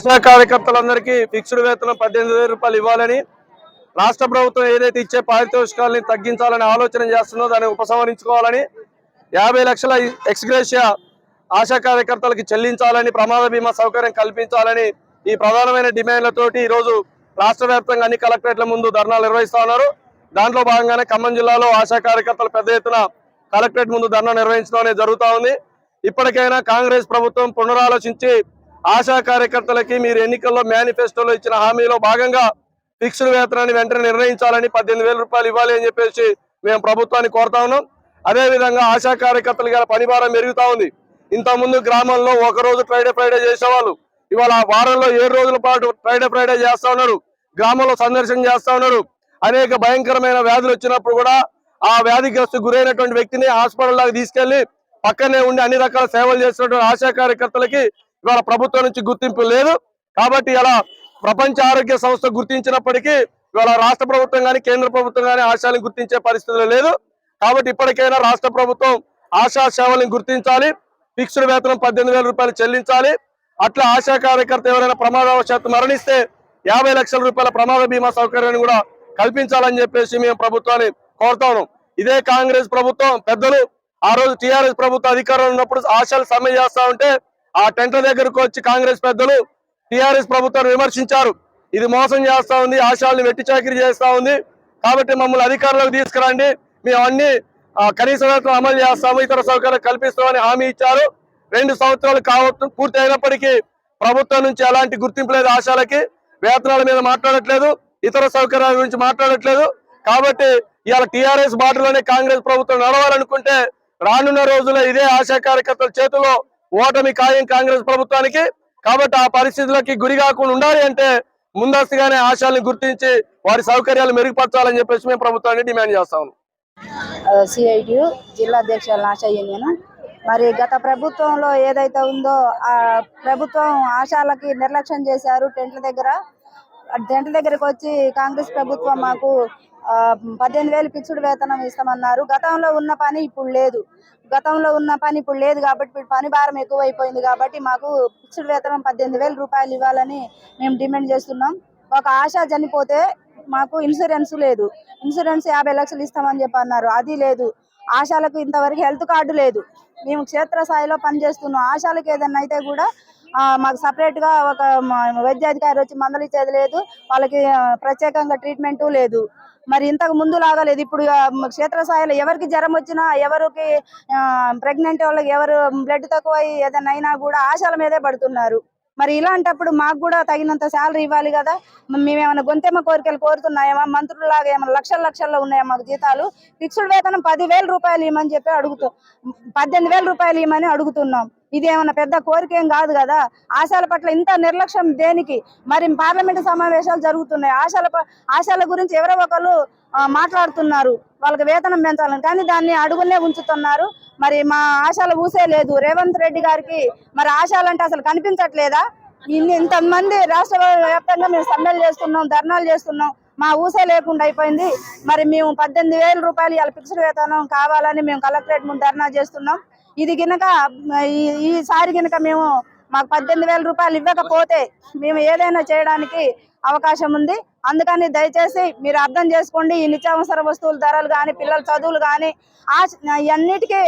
ఆశా కార్యకర్తలందరికీ ఫిక్స్డ్ వేతనం పద్దెనిమిది వేల రూపాయలు ఇవ్వాలని రాష్ట్ర ప్రభుత్వం ఏదైతే ఇచ్చే పారితోషికాలని తగ్గించాలని ఆలోచన చేస్తుందో దాన్ని ఉపసంహరించుకోవాలని యాభై లక్షల ఎక్స్గ్రేషియా ఆశా కార్యకర్తలకి చెల్లించాలని ప్రమాద బీమా సౌకర్యం కల్పించాలని ఈ ప్రధానమైన డిమాండ్లతోటి ఈరోజు రాష్ట్ర వ్యాప్తంగా అన్ని కలెక్టరేట్ల ముందు ధర్నాలు నిర్వహిస్తా ఉన్నారు. దాంట్లో భాగంగానే ఖమ్మం జిల్లాలో ఆశా కార్యకర్తలు పెద్ద ఎత్తున కలెక్టరేట్ ముందు ధర్నా నిర్వహించడం అనేది ఉంది. ఇప్పటికైనా కాంగ్రెస్ ప్రభుత్వం పునరాలోచించి ఆశా కార్యకర్తలకి మీరు ఎన్నికల్లో మేనిఫెస్టోలో ఇచ్చిన హామీలో భాగంగా ఫిక్స్డ్ వేతనాన్ని వెంటనే నిర్ణయించాలని పద్దెనిమిది వేల రూపాయలు ఇవ్వాలి అని చెప్పేసి మేము ప్రభుత్వాన్ని కోరుతా ఉన్నాం. అదే విధంగా ఆశా కార్యకర్తలు గల పనిభారం పెరుగుతూ ఉంది. ఇంతకుముందు గ్రామంలో ఒక రోజు ఫ్రైడే ఫ్రైడే చేసేవాళ్ళు. ఇవాళ వారంలో ఏడు రోజుల పాటు ఫ్రైడే ఫ్రైడే చేస్తా ఉన్నారు. గ్రామంలో సందర్శన చేస్తా ఉన్నారు. అనేక భయంకరమైన వ్యాధులు వచ్చినప్పుడు కూడా ఆ వ్యాధిగ్రస్తు గురైనటువంటి వ్యక్తిని హాస్పిటల్ దాకా తీసుకెళ్ళి పక్కనే ఉండి అన్ని రకాల సేవలు చేసినటువంటి ఆశా కార్యకర్తలకి ఇవాళ ప్రభుత్వం నుంచి గుర్తింపు లేదు. కాబట్టి ఇలా ప్రపంచ ఆరోగ్య సంస్థ గుర్తించినప్పటికీ ఇవాళ రాష్ట్ర ప్రభుత్వం కానీ కేంద్ర ప్రభుత్వం కానీ ఆశాలను గుర్తించే పరిస్థితులు లేదు. కాబట్టి ఇప్పటికైనా రాష్ట్ర ప్రభుత్వం ఆశా సేవలను గుర్తించాలి. ఫిక్స్డ్ వేతనం పద్దెనిమిది వేల రూపాయలు చెల్లించాలి. అట్లా ఆశా కార్యకర్త ఎవరైనా ప్రమాదవశాత్తు మరణిస్తే యాభై లక్షల రూపాయల ప్రమాద బీమా సౌకర్యాన్ని కూడా కల్పించాలని చెప్పేసి మేము ప్రభుత్వాన్ని కోరుతా ఇదే కాంగ్రెస్ ప్రభుత్వం పెద్దలు ఆ రోజు టిఆర్ఎస్ ప్రభుత్వం అధికారంలో ఉన్నప్పుడు ఆశలు సమ్మె చేస్తా ఉంటే ఆ టెంట్ల దగ్గరకు వచ్చి కాంగ్రెస్ పెద్దలు టిఆర్ఎస్ ప్రభుత్వాన్ని విమర్శించారు. ఇది మోసం చేస్తా ఉంది ఆశాలను వెట్టి చాకిరి చేస్తా ఉంది. కాబట్టి మమ్మల్ని అధికారంలోకి తీసుకురండి. మేము అన్ని కనీస వేతనం అమలు చేస్తాము ఇతర సౌకర్యాలు కల్పిస్తామని హామీ ఇచ్చారు. రెండు సంవత్సరాలు కావచ్చు పూర్తి అయినప్పటికీ ప్రభుత్వం నుంచి ఎలాంటి గుర్తింపు లేదు ఆశాలకి వేతనాల మీద మాట్లాడట్లేదు ఇతర సౌకర్యాల గురించి మాట్లాడట్లేదు. కాబట్టి ఇవాళ టిఆర్ఎస్ బాటలోనే కాంగ్రెస్ ప్రభుత్వం నడవాలనుకుంటే రానున్న రోజుల్లో ఇదే ఆశా కార్యకర్తల చేతిలో ఓటమి ఖాయం కాంగ్రెస్ ప్రభుత్వానికి. కాబట్టి ఆ పరిస్థితులకి గురి కాకుండా ఉండాలి అంటే ముందస్తుగానే ఆశాలను గుర్తించి వారి సౌకర్యాలు మెరుగుపరచాలని చెప్పేసి మేము ప్రభుత్వాన్ని డిమాండ్ చేస్తాము సిఐటియు జిల్లా అధ్యక్షులు ఆశా యూనియన్. మరి గత ప్రభుత్వంలో ఏదైతే ఉందో ఆ ప్రభుత్వం ఆశాలకి నిర్లక్ష్యం చేశారు టెంట్ల దగ్గర. టెంట్ల దగ్గరకు వచ్చి కాంగ్రెస్ ప్రభుత్వం మాకు ఆ, పద్దెనిమిది వేలు ఫిక్స్డ్ వేతనం ఇస్తామన్నారు. గతంలో ఉన్న పని ఇప్పుడు లేదు. గతంలో ఉన్న పని ఇప్పుడు లేదు కాబట్టి పని భారం ఎక్కువైపోయింది కాబట్టి మాకు ఫిక్స్డ్ వేతనం పద్దెనిమిది వేల రూపాయలు ఇవ్వాలని మేము డిమాండ్ చేస్తున్నాం. ఒక ఆశ చనిపోతే మాకు ఇన్సూరెన్స్ లేదు. ఇన్సూరెన్స్ యాభై లక్షలు ఇస్తామని చెప్పి అన్నారు అది లేదు. ఆశాలకు ఇంతవరకు హెల్త్ కార్డు లేదు. మేము క్షేత్రస్థాయిలో పనిచేస్తున్నాం. ఆశాలకు ఏదైనా అయితే కూడా మాకు సపరేట్గా గా ఒక వైద్య వైద్యాధికారి వచ్చి మందులు ఇచ్చేది లేదు. వాళ్ళకి ప్రత్యేకంగా ట్రీట్మెంట్ లేదు. మరి ఇంతకు ముందు లాగలేదు ఇప్పుడు క్షేత్రస్థాయిలో ఎవరికి జ్వరం వచ్చినా ఎవరికి ప్రెగ్నెంట్ వాళ్ళకి ఎవరు బ్లడ్ తక్కువ ఏదైనా అయినా కూడా ఆశాల మీదే పడుతున్నారు. మరి ఇలాంటప్పుడు మాకు కూడా తగినంత శాలరీ ఇవ్వాలి కదా? మేమేమైనా గొంతెమ్మ కోరికలు కోరుతున్నాయమా మంత్రులాగా ఏమైనా లక్షల లక్షల్లో ఉన్నాయా మాకు జీతాలు? ఫిక్స్డ్ వేతనం పదివేల రూపాయలు ఇవ్వమని చెప్పి అడుగుతూ పద్దెనిమిది వేల రూపాయలు ఇవ్వమని అడుగుతున్నాం. ఇది ఏమైనా పెద్ద కోరిక ఏం కాదు కదా? ఆశాల పట్ల ఇంత నిర్లక్ష్యం దేనికి? మరి పార్లమెంటు సమావేశాలు జరుగుతున్నాయి. ఆశాల ఆశాల గురించి ఎవరో ఒకరు మాట్లాడుతున్నారు. వాళ్ళకి వేతనం పెంచాలని. కానీ దాన్ని అడుగునే ఉంచుతున్నారు. మరి మా ఆశాలు ఊసే లేదు. రేవంత్ రెడ్డి గారికి మరి ఆశాలంటే అసలు కనిపించట్లేదా? ఇన్ని ఇంతమంది రాష్ట్ర వ్యాప్తంగా మేము సమ్మెలు చేస్తున్నాం ధర్నాలు చేస్తున్నాం. మా ఊసే లేకుండా అయిపోయింది. మరి మేము పద్దెనిమిది వేల రూపాయలు ఇవాళ ఫిక్స్డ్ వేతనం కావాలని మేము కలెక్టరేట్ ముందు ధర్నా చేస్తున్నాం. ఇది గినక ఈ- ఈసారి గినక మేము మాకు పద్దెనిమిది వేల రూపాయలు ఇవ్వకపోతే మేము ఏదైనా చేయడానికి అవకాశం ఉంది. అందుకని దయచేసి మీరు అర్థం చేసుకోండి ఈ నిత్యావసర వస్తువుల ధరలు కానీ పిల్లల చదువులు కానీ అన్నిటికీ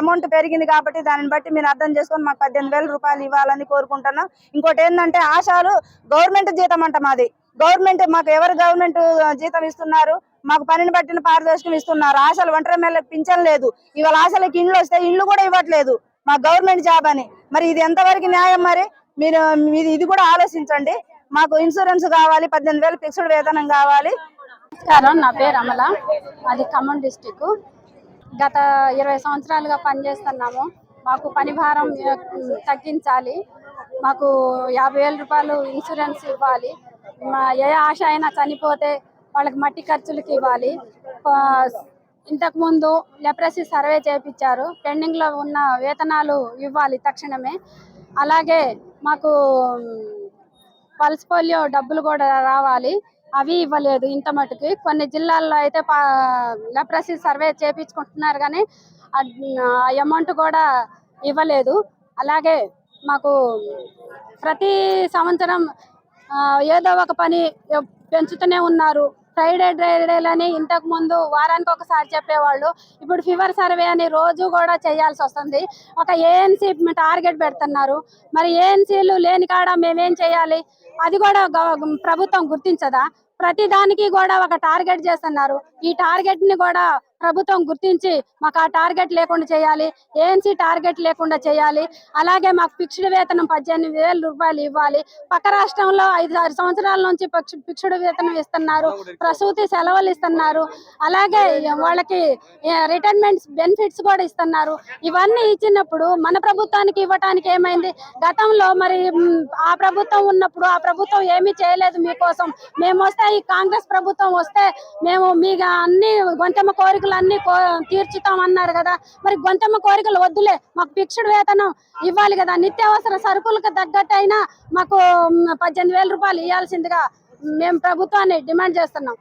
అమౌంట్ పెరిగింది కాబట్టి దానిని బట్టి మీరు అర్థం చేసుకొని మాకు పద్దెనిమిది వేల రూపాయలు ఇవ్వాలని కోరుకుంటున్నాం. ఇంకోటి ఏంటంటే ఆశాలు గవర్నమెంట్ జీతం అంట మాది. గవర్నమెంట్ మాకు ఎవరు గవర్నమెంట్ జీతం ఇస్తున్నారు? మాకు పనిని బట్టిన పారదర్శకం ఇస్తున్నారు. ఆశలు ఒంటరి మేళ్ళకి పింఛన్ లేదు. ఇవాళ ఆశలకి ఇండ్లు వస్తే ఇండ్లు కూడా ఇవ్వట్లేదు. మా గవర్నమెంట్ జాబ్ అని. మరి ఇది ఎంతవరకు న్యాయం మరి? మీరు మీది ఇది కూడా ఆలోచించండి. మాకు ఇన్సూరెన్స్ కావాలి పద్దెనిమిది వేలు ఫిక్స్డ్ వేతనం కావాలి. నమస్కారం నా పేరు అమల. అది ఖమ్మం డిస్టిక్ గత ఇరవై సంవత్సరాలుగా పనిచేస్తున్నాము. మాకు పని భారం తగ్గించాలి. మాకు యాభై వేల రూపాయలు ఇన్సూరెన్స్ ఇవ్వాలి. మా ఏ ఆశ అయినా చనిపోతే వాళ్ళకి మట్టి ఖర్చులకి ఇవ్వాలి. ఇంతకుముందు లెప్రసీ సర్వే చేయించారు పెండింగ్లో ఉన్న వేతనాలు ఇవ్వాలి తక్షణమే. అలాగే మాకు పల్స్ పోలియో డబ్బులు కూడా రావాలి. అవి ఇవ్వలేదు ఇంత మటుకి. కొన్ని జిల్లాల్లో అయితే లెప్రసీ సర్వే చేయించుకుంటున్నారు కానీ ఆ అమౌంట్ కూడా ఇవ్వలేదు. అలాగే మాకు ప్రతి సంవత్సరం ఏదో ఒక పని పెంచుతూనే ఉన్నారు. ఫ్రైడే డ్రైడేలని ఇంతకు ముందు వారానికి ఒకసారి చెప్పేవాళ్ళు. ఇప్పుడు ఫీవర్ సర్వే అని రోజు కూడా చేయాల్సి వస్తుంది. ఒక ఏఎన్సీ టార్గెట్ పెడుతున్నారు. మరి ఏఎన్సీలు లేని కాడ మేమేం చేయాలి? అది కూడా ప్రభుత్వం గుర్తించదా? ప్రతి దానికి కూడా ఒక టార్గెట్ చేస్తున్నారు. ఈ టార్గెట్ని కూడా ప్రభుత్వం గుర్తించి మాకు ఆ టార్గెట్ లేకుండా చేయాలి ఏఎన్సీ టార్గెట్ లేకుండా చేయాలి. అలాగే మాకు ఫిక్స్డ్ వేతనం పద్దెనిమిది వేల రూపాయలు ఇవ్వాలి. పక్క రాష్ట్రంలో ఐదు ఆరు సంవత్సరాల నుంచి ఫిక్స్డ్ వేతనం ఇస్తున్నారు ప్రసూతి సెలవులు ఇస్తున్నారు. అలాగే వాళ్ళకి రిటైర్మెంట్ బెనిఫిట్స్ కూడా ఇస్తున్నారు. ఇవన్నీ ఇచ్చినప్పుడు మన ప్రభుత్వానికి ఇవ్వటానికి ఏమైంది? గతంలో మరి ఆ ప్రభుత్వం ఉన్నప్పుడు ఆ ప్రభుత్వం ఏమీ చేయలేదు మీకోసం. మేము వస్తే ఈ కాంగ్రెస్ ప్రభుత్వం వస్తే మేము మీకు అన్ని గొంతెమ్మ కోరికలు అన్ని కో తీర్చుతాం అన్నారు కదా. మరి గొంతమ్మ కోరికలు వద్దులే. మాకు ఫిక్స్డ్ వేతనం ఇవ్వాలి కదా. నిత్యావసర సరుకులకు తగ్గట్టయినా మాకు పద్దెనిమిది వేల రూపాయలు ఇవ్వాల్సిందిగా మేము ప్రభుత్వాన్ని డిమాండ్ చేస్తున్నాం.